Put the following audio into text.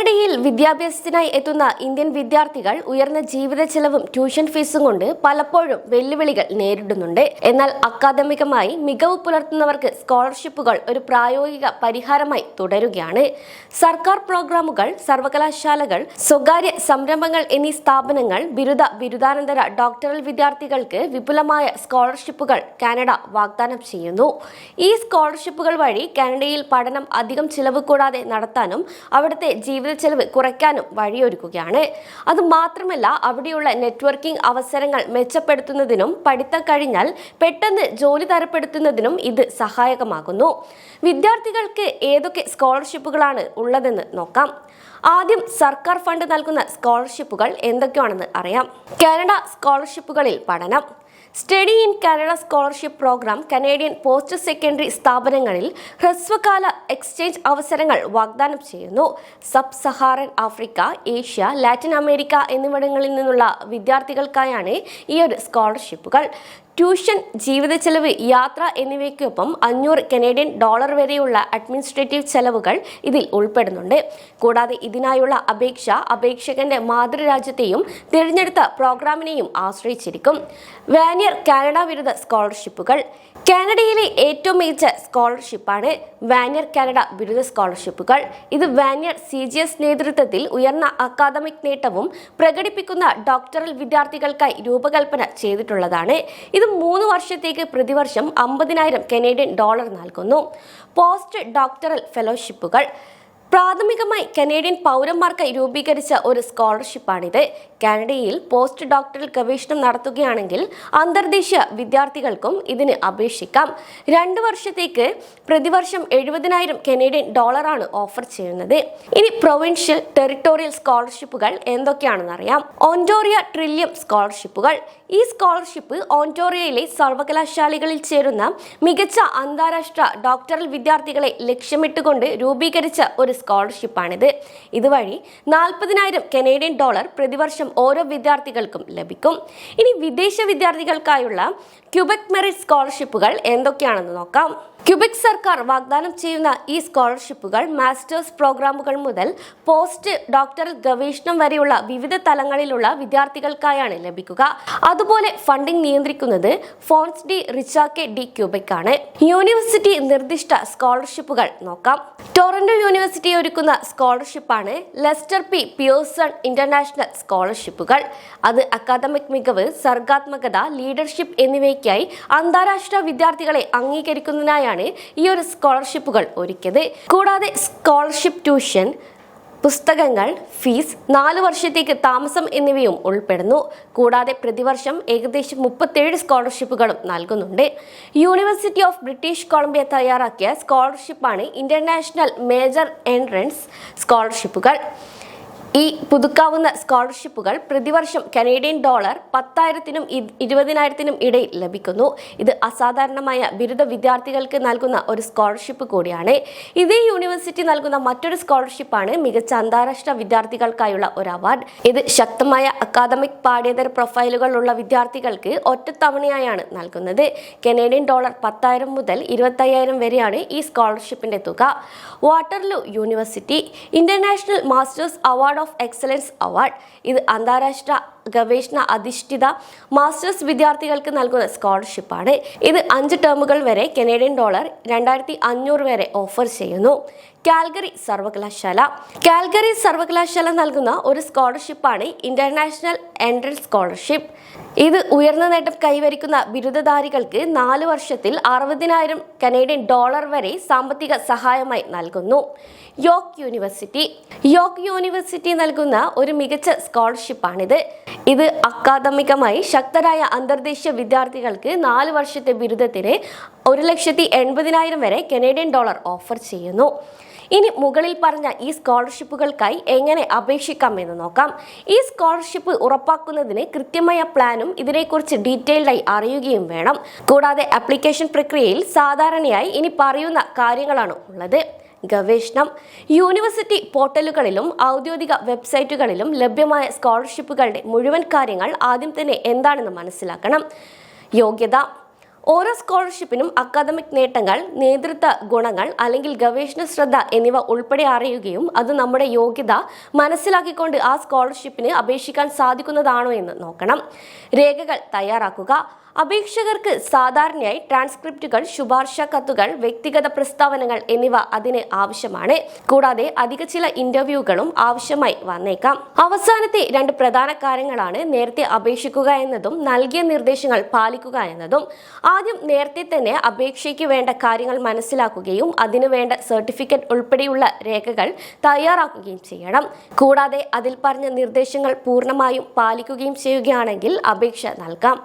കാനഡയിൽ വിദ്യാഭ്യാസത്തിനായി എത്തുന്ന ഇന്ത്യൻ വിദ്യാർത്ഥികൾ ഉയർന്ന ജീവിത ചെലവും ട്യൂഷൻ ഫീസും കൊണ്ട് പലപ്പോഴും വെല്ലുവിളികൾ നേരിടുന്നുണ്ട്. എന്നാൽ അക്കാദമികമായി മികവ് പുലർത്തുന്നവർക്ക് സ്കോളർഷിപ്പുകൾ ഒരു പ്രായോഗിക പരിഹാരമായി തുടരുകയാണ്. സർക്കാർ പ്രോഗ്രാമുകൾ സർവകലാശാലകൾ സ്വകാര്യ സംരംഭങ്ങൾ എന്നീ സ്ഥാപനങ്ങൾ ബിരുദ ബിരുദാനന്തര ഡോക്ടറൽ വിദ്യാർത്ഥികൾക്ക് വിപുലമായ സ്കോളർഷിപ്പുകൾ കാനഡ വാഗ്ദാനം ചെയ്യുന്നു. ഈ സ്കോളർഷിപ്പുകൾ വഴി കാനഡയിൽ പഠനം അധികം ചിലവ് കൂടാതെ നടത്താനും അവിടുത്തെ ജീവിത ചെലവ് കുറയ്ക്കാനും വഴിയൊരുക്കുകയാണ്. അതുമാത്രമല്ല അവിടെയുള്ള നെറ്റ്വർക്കിംഗ് അവസരങ്ങൾ മെച്ചപ്പെടുത്തുന്നതിനും പഠിത്തം കഴിഞ്ഞാൽ പെട്ടെന്ന് ജോലി തരപ്പെടുത്തുന്നതിനും ഇത് സഹായകമാകുന്നു. വിദ്യാർത്ഥികൾക്ക് ഏതൊക്കെ സ്കോളർഷിപ്പുകളാണ് ഉള്ളതെന്ന് നോക്കാം. ആദ്യം സർക്കാർ ഫണ്ട് നൽകുന്ന സ്കോളർഷിപ്പുകൾ എന്തൊക്കെയാണെന്ന് അറിയാം. കാനഡ സ്കോളർഷിപ്പുകളിൽ പഠനം. Study in Canada scholarship programme Canadian post secondary സ്ഥാപനങ്ങളിൽ ഹ്രസ്വകാല എക്സ്ചേഞ്ച് അവസരങ്ങൾ വാഗ്ദാനം ചെയ്യുന്നു. Sub Saharan Africa Asia Latin America എന്നിവിടങ്ങളിൽ നിന്നുള്ള വിദ്യാർത്ഥികൾക്കായാണ് ഈ ഒരു സ്കോളർഷിപ്പുകൾ ട്യൂഷൻ ജീവിത ചെലവ് യാത്ര എന്നിവയ്ക്കൊപ്പം അഞ്ഞൂറ് കനേഡിയൻ ഡോളർ വരെയുള്ള അഡ്മിനിസ്ട്രേറ്റീവ് ചെലവുകൾ ഇതിൽ ഉൾപ്പെടുന്നുണ്ട്. കൂടാതെ ഇതിനായുള്ള അപേക്ഷ അപേക്ഷകന്റെ മാതൃരാജ്യത്തെയും തിരഞ്ഞെടുത്ത പ്രോഗ്രാമിനെയും ആശ്രയിച്ചിരിക്കും. വാനിയർ കാനഡ വിരുദ്ധ സ്കോളർഷിപ്പുകൾ. കാനഡയിലെ ഏറ്റവും മികച്ച സ്കോളർഷിപ്പാണ് വാനിയർ കാനഡ ബിരുദ സ്കോളർഷിപ്പുകൾ. ഇത് വാനിയർ സി ജി എസ് നേതൃത്വത്തിൽ ഉയർന്ന അക്കാദമിക് നേട്ടവും പ്രകടിപ്പിക്കുന്ന ഡോക്ടറൽ വിദ്യാർത്ഥികൾക്കായി രൂപകൽപ്പന ചെയ്തിട്ടുള്ളതാണ്. ഇത് മൂന്ന് വർഷത്തേക്ക് പ്രതിവർഷം അമ്പതിനായിരം കനേഡിയൻ ഡോളർ നൽകുന്നു. പോസ്റ്റ് ഡോക്ടറൽ ഫെലോഷിപ്പുകൾ പ്രാഥമികമായി കനേഡിയൻ പൗരന്മാർക്ക് രൂപീകരിച്ച ഒരു സ്കോളർഷിപ്പാണിത്. കാനഡയിൽ പോസ്റ്റ് ഡോക്ടറൽ ഗവേഷണം നടത്തുകയാണെങ്കിൽ അന്തർദേശീയ വിദ്യാർത്ഥികൾക്കും ഇതിന് അപേക്ഷിക്കാം. രണ്ട് വർഷത്തേക്ക് പ്രതിവർഷം എഴുപതിനായിരം കനേഡിയൻ ഡോളറാണ് ഓഫർ ചെയ്യുന്നത്. ഇനി പ്രൊവിൻഷ്യൽ ടെറിട്ടോറിയൽ സ്കോളർഷിപ്പുകൾ എന്തൊക്കെയാണെന്ന് അറിയാം. ഓന്റോറിയ ട്രില്യം സ്കോളർഷിപ്പുകൾ. ഈ സ്കോളർഷിപ്പ് ഓൺറ്റോറിയയിലെ സർവകലാശാലകളിൽ ചേരുന്ന മികച്ച അന്താരാഷ്ട്ര ഡോക്ടറൽ വിദ്യാർത്ഥികളെ ലക്ഷ്യമിട്ടുകൊണ്ട് രൂപീകരിച്ച ഒരു സ്കോളർഷിപ്പാണിത്. ഇതുവഴി നാൽപ്പതിനായിരം കനേഡിയൻ ഡോളർ പ്രതിവർഷം ഓരോ വിദ്യാർത്ഥികൾക്കും ലഭിക്കും. ഇനി വിദേശ വിദ്യാർത്ഥികൾക്കായുള്ള ക്യൂബക് മെറിറ്റ് സ്കോളർഷിപ്പുകൾ എന്തൊക്കെയാണെന്ന് നോക്കാം. ക്യുബിക് സർക്കാർ വാഗ്ദാനം ചെയ്യുന്ന ഈ സ്കോളർഷിപ്പുകൾ മാസ്റ്റേഴ്സ് പ്രോഗ്രാമുകൾ മുതൽ പോസ്റ്റ് ഡോക്ടറൽ ഗവേഷണം വരെയുള്ള വിവിധ തലങ്ങളിലുള്ള വിദ്യാർത്ഥികൾക്കായാണ് ലഭിക്കുക. അതുപോലെ ഫണ്ടിംഗ് നിയന്ത്രിക്കുന്നത് Fonds de recherche du Quebec ആണ് യൂണിവേഴ്സിറ്റി നിർദ്ദിഷ്ട സ്കോളർഷിപ്പുകൾ നോക്കാം. ടൊറന്റോ യൂണിവേഴ്സിറ്റി ഒരുക്കുന്ന സ്കോളർഷിപ്പാണ് ലെസ്റ്റർ പി പിയേഴ്സൺ ഇന്റർനാഷണൽ സ്കോളർഷിപ്പുകൾ. അത് അക്കാദമിക് മികവ് സർഗാത്മകത ലീഡർഷിപ്പ് എന്നിവയ്ക്കായി അന്താരാഷ്ട്ര വിദ്യാർത്ഥികളെ അംഗീകരിക്കുന്നതിനായാണ് ഈ ഒരു സ്കോളർഷിപ്പുകൾ ഒരുക്കിയത്. കൂടാതെ സ്കോളർഷിപ്പ് ട്യൂഷൻ പുസ്തകങ്ങൾ ഫീസ് നാല് വർഷത്തേക്ക് താമസം എന്നിവയും ഉൾപ്പെടുന്നു. കൂടാതെ പ്രതിവർഷം ഏകദേശം മുപ്പത്തേഴ് സ്കോളർഷിപ്പുകളും നൽകുന്നുണ്ട്. യൂണിവേഴ്സിറ്റി ഓഫ് ബ്രിട്ടീഷ് കൊളംബിയ തയ്യാറാക്കിയ സ്കോളർഷിപ്പാണ് ഇന്റർനാഷണൽ മേജർ എൻട്രൻസ് സ്കോളർഷിപ്പുകൾ. ഈ പുതുക്കാവുന്ന സ്കോളർഷിപ്പുകൾ പ്രതിവർഷം കനേഡിയൻ ഡോളർ പത്തായിരത്തിനും ഇരുപതിനായിരത്തിനും ഇടയിൽ ലഭിക്കുന്നു. ഇത് അസാധാരണമായ ബിരുദ വിദ്യാർത്ഥികൾക്ക് നൽകുന്ന ഒരു സ്കോളർഷിപ്പ് കൂടിയാണ്. ഇതേ യൂണിവേഴ്സിറ്റി നൽകുന്ന മറ്റൊരു സ്കോളർഷിപ്പാണ് മികച്ച അന്താരാഷ്ട്ര വിദ്യാർത്ഥികൾക്കായുള്ള ഒരു അവാർഡ്. ഇത് ശക്തമായ അക്കാദമിക് പാഠ്യേതര പ്രൊഫൈലുകളുള്ള വിദ്യാർത്ഥികൾക്ക് ഒറ്റത്തവണയായാണ് നൽകുന്നത്. കനേഡിയൻ ഡോളർ പത്തായിരം മുതൽ ഇരുപത്തയ്യായിരം വരെയാണ് ഈ സ്കോളർഷിപ്പിന്റെ തുക. Waterloo university international masters award of excellence award ഇത് അന്താരാഷ്ട്ര ഗവേഷണ അധിഷ്ഠിത മാസ്റ്റേഴ്സ് വിദ്യാർത്ഥികൾക്ക് നൽകുന്ന സ്കോളർഷിപ്പാണ്. ഇത് അഞ്ച് ടേമുകൾ വരെ കനേഡിയൻ ഡോളർ രണ്ടായിരത്തി അഞ്ഞൂറ് വരെ ഓഫർ ചെയ്യുന്നു. കാൽഗറി സർവകലാശാല. കാൽഗറി സർവകലാശാല നൽകുന്ന ഒരു സ്കോളർഷിപ്പാണ് ഇന്റർനാഷണൽ എൻട്രൻസ് സ്കോളർഷിപ്പ് ഇത് ഉയർന്ന നേട്ടം കൈവരിക്കുന്ന ബിരുദധാരികൾക്ക് നാല് വർഷത്തിൽ അറുപതിനായിരം കനേഡിയൻ ഡോളർ വരെ സാമ്പത്തിക സഹായമായി നൽകുന്നു. Yoke university. യോക്ക് യൂണിവേഴ്സിറ്റി നൽകുന്ന ഒരു മികച്ച സ്കോളർഷിപ്പാണിത്. ഇത് അക്കാദമികമായി ശക്തരായ അന്തർദേശീയ വിദ്യാർത്ഥികൾക്ക് നാല് വർഷത്തെ ബിരുദത്തിന് ഒരു ലക്ഷത്തി എൺപതിനായിരം വരെ കനേഡിയൻ ഡോളർ ഓഫർ ചെയ്യുന്നു. ഇനി മുകളിൽ പറഞ്ഞ ഈ സ്കോളർഷിപ്പുകൾക്കായി എങ്ങനെ അപേക്ഷിക്കാം എന്ന് നോക്കാം. ഈ സ്കോളർഷിപ്പ് ഉറപ്പാക്കുന്നതിന് കൃത്യമായ പ്ലാനും ഇതിനെക്കുറിച്ച് ഡീറ്റെയിൽഡായി അറിയുകയും വേണം. കൂടാതെ അപ്ലിക്കേഷൻ പ്രക്രിയയിൽ സാധാരണയായി ഇനി പറയുന്ന കാര്യങ്ങളാണ് ഉള്ളത്. ഗവേഷണം. യൂണിവേഴ്സിറ്റി പോർട്ടലുകളിലും ഔദ്യോഗിക വെബ്സൈറ്റുകളിലും ലഭ്യമായ സ്കോളർഷിപ്പുകളുടെ മുഴുവൻ കാര്യങ്ങൾ ആദ്യം തന്നെ എന്താണെന്ന് മനസ്സിലാക്കണം. യോഗ്യത ഓരോ സ്കോളർഷിപ്പിനും അക്കാദമിക് നേട്ടങ്ങൾ നേതൃത്വ ഗുണങ്ങൾ അല്ലെങ്കിൽ ഗവേഷണ ശ്രദ്ധ എന്നിവ ഉൾപ്പെടെ അറിയുകയും അത് നമ്മുടെ യോഗ്യത മനസ്സിലാക്കിക്കൊണ്ട് ആ സ്കോളർഷിപ്പിന് അപേക്ഷിക്കാൻ സാധിക്കുന്നതാണോ എന്ന് നോക്കണം. രേഖകൾ തയ്യാറാക്കുക. അപേക്ഷകർക്ക് സാധാരണയായി ട്രാൻസ്ക്രിപ്റ്റുകൾ ശുപാർശ കത്തുകൾ വ്യക്തിഗത പ്രസ്താവനകൾ എന്നിവ അതിന് ആവശ്യമാണ്. കൂടാതെ അധിക ചില ഇന്റർവ്യൂകളും ആവശ്യമായി വന്നേക്കാം. അവസാനത്തെ രണ്ട് പ്രധാന കാര്യങ്ങളാണ് നേരത്തെ അപേക്ഷിക്കുക എന്നതും നൽകിയ നിർദ്ദേശങ്ങൾ പാലിക്കുക എന്നതും. ആദ്യം നേരത്തെ തന്നെ അപേക്ഷയ്ക്ക് വേണ്ട കാര്യങ്ങൾ മനസ്സിലാക്കുകയും അതിനു വേണ്ട സർട്ടിഫിക്കറ്റ് ഉൾപ്പെടെയുള്ള രേഖകൾ തയ്യാറാക്കുകയും ചെയ്യണം. കൂടാതെ അതിൽ പറഞ്ഞ നിർദ്ദേശങ്ങൾ പൂർണമായും പാലിക്കുകയും ചെയ്യുകയാണെങ്കിൽ അപേക്ഷ നൽകാം.